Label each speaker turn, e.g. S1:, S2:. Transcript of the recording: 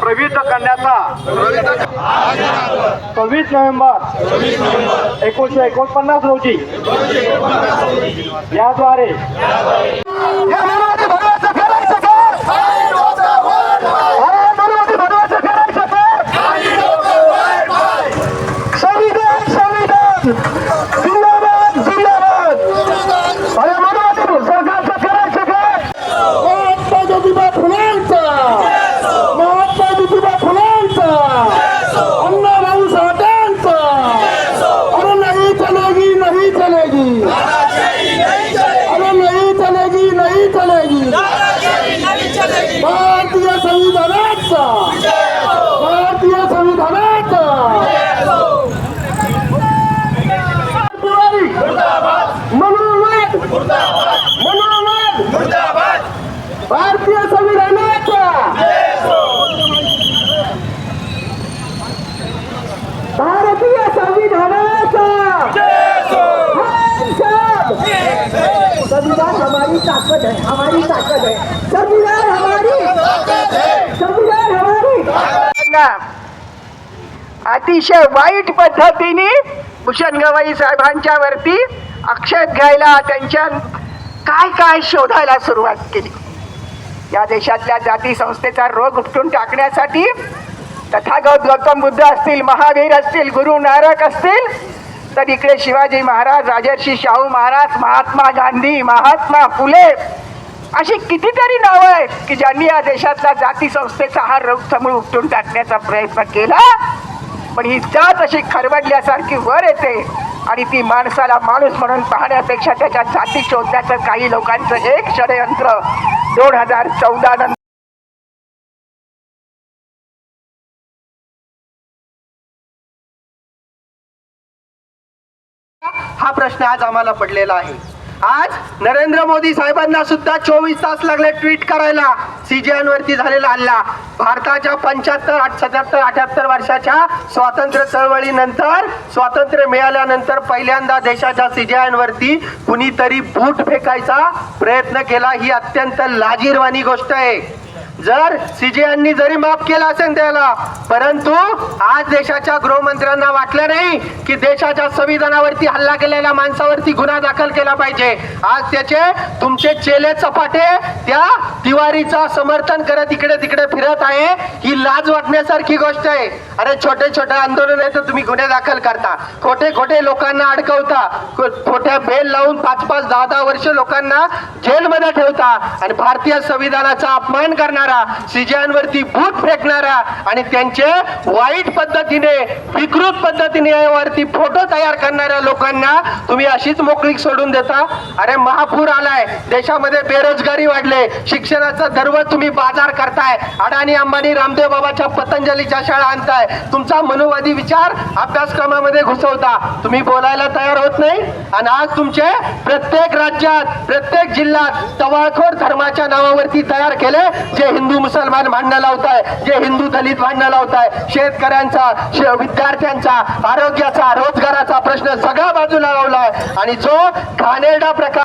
S1: प्रवित करण्याचा सव्वीस नोव्हेंबर. एकोणीसशे एकोणपन्नास रोजी. याद्वारे
S2: या मनामध्ये भरवसा फेरायचं का? अरे मनामध्ये भरवसा फेरायचं का? संविधान संविधान जिंदाबाद जिंदाबाद अरे मनामध्ये सरकारचं फेरायचं का? महात्मा ज्योतिबा फुलेंचा महात्मा ज्योतिबा फुलेंचा अण्णाभाऊ साठ्यांचा अरे नाही चलेगी नाही चलेगी अरे नहीं चलेगी नहीं चलेगी भारतीय संविधानाचा भारतीय संविधानाचा दिवाळी भारतीय संविधानाचा! भारतीय संविधानाचा! संविधान हमारी ताकत है हमारी ताकत है। संविधान हमारी संविधान हमारी
S3: अतिशय वाईट पद्धतीने भूषण गवाई साहेबांच्या वरती आक्षेप घ्यायला त्यांच्या काय काय शोधायला सुरुवात केली. या देशातल्या जाती संस्थेचा रोग उपटून टाकण्यासाठी तथागत गौतम बुद्ध असतील महावीर असतील गुरु नारक असतील तर इकडे शिवाजी महाराज राजर्षी शाहू महाराज महात्मा गांधी महात्मा फुले अशी कितीतरी नावं आहेत की ज्यांनी या देशातल्या जाती संस्थेचा हा रोग समूळ उपटून टाकण्याचा प्रयत्न केला. पण ही जात अशी खरवडल्यासारखी वर येते. आणि ती माणसाला माणूस म्हणून पाहण्यापेक्षा त्याच्या जाती शोधण्याचं काही लोकांचं एक षडयंत्र. दोन हजार चौदा नंतर
S2: हा प्रश्न आज आम्हाला पडलेला आहे. आज नरेंद्र मोदी साहेबांना सुद्धा चोवीस तास लागले ट्विट करायला. सीजीएन वरती झालेला हल्ला. भारताच्या पंच्याहत्तर सत्याहत्तर अठ्याहत्तर वर्षाच्या स्वातंत्र्य चळवळीनंतर स्वातंत्र्य मिळाल्यानंतर पहिल्यांदा देशाच्या सीजीएन वरती कुणीतरी बूट फेकायचा प्रयत्न केला. ही अत्यंत लाजीरवाणी गोष्ट आहे. जर सीजीआयनी जरी माफ केला असेल त्याला परंतु आज देशाच्या गृहमंत्र्यांना वाटलं नाही की देशाच्या संविधानावरती हल्ला केलेल्या माणसावरती गुन्हा दाखल केला पाहिजे. आज त्याचे तुमचे चेले चपाटे त्या तिवारीचा समर्थन करत इकडे तिकडे फिरत आहे ही लाज वाटण्यासारखी गोष्ट आहे. अरे छोटे छोटे आंदोलन आहे तर तुम्ही गुन्हे दाखल करता. खोटे खोटे लोकांना अडकवता. खोट्या बेल लावून पाच पाच दहा दहा वर्ष लोकांना जेलमध्ये ठेवता आणि भारतीय संविधानाचा अपमान करणारा सीजांवरती भूत फेकणारा आणि त्यांचे वाईट पद्धतीने विकृत पद्धतीने वरती फोटो तयार करणाऱ्या लोकांना तुम्ही अशीच मोकळीक सोडून देता? अरे महापूर आलाय. देशामध्ये बेरोजगारी वाढले. शिक्षणाचा दर्व तुम्ही बाजार करताय. अडाणी अंबानी रामदेव बाबाच्या पतंजलीच्या शाळा आणताय. तुमचा मनोवादी विचार अभ्यासक्रमामध्ये घुसवता. तुम्ही बोलायला तयार होत नाही? आणि आज तुमचे प्रत्येक राज्यात प्रत्येक जिल्ह्यात टवाळखोर धर्माच्या नावावरती तयार केले जे हिंदू मुसलमान भांडणं लावताय जे हिंदू दलित भांडणं लावताय शेतकऱ्यांचा विद्यार्थ्यांचा आरोग्याचा रोजगाराचा प्रश्न सगळा बाजूला लावलाय. आणि जो घाणेरडा प्रकार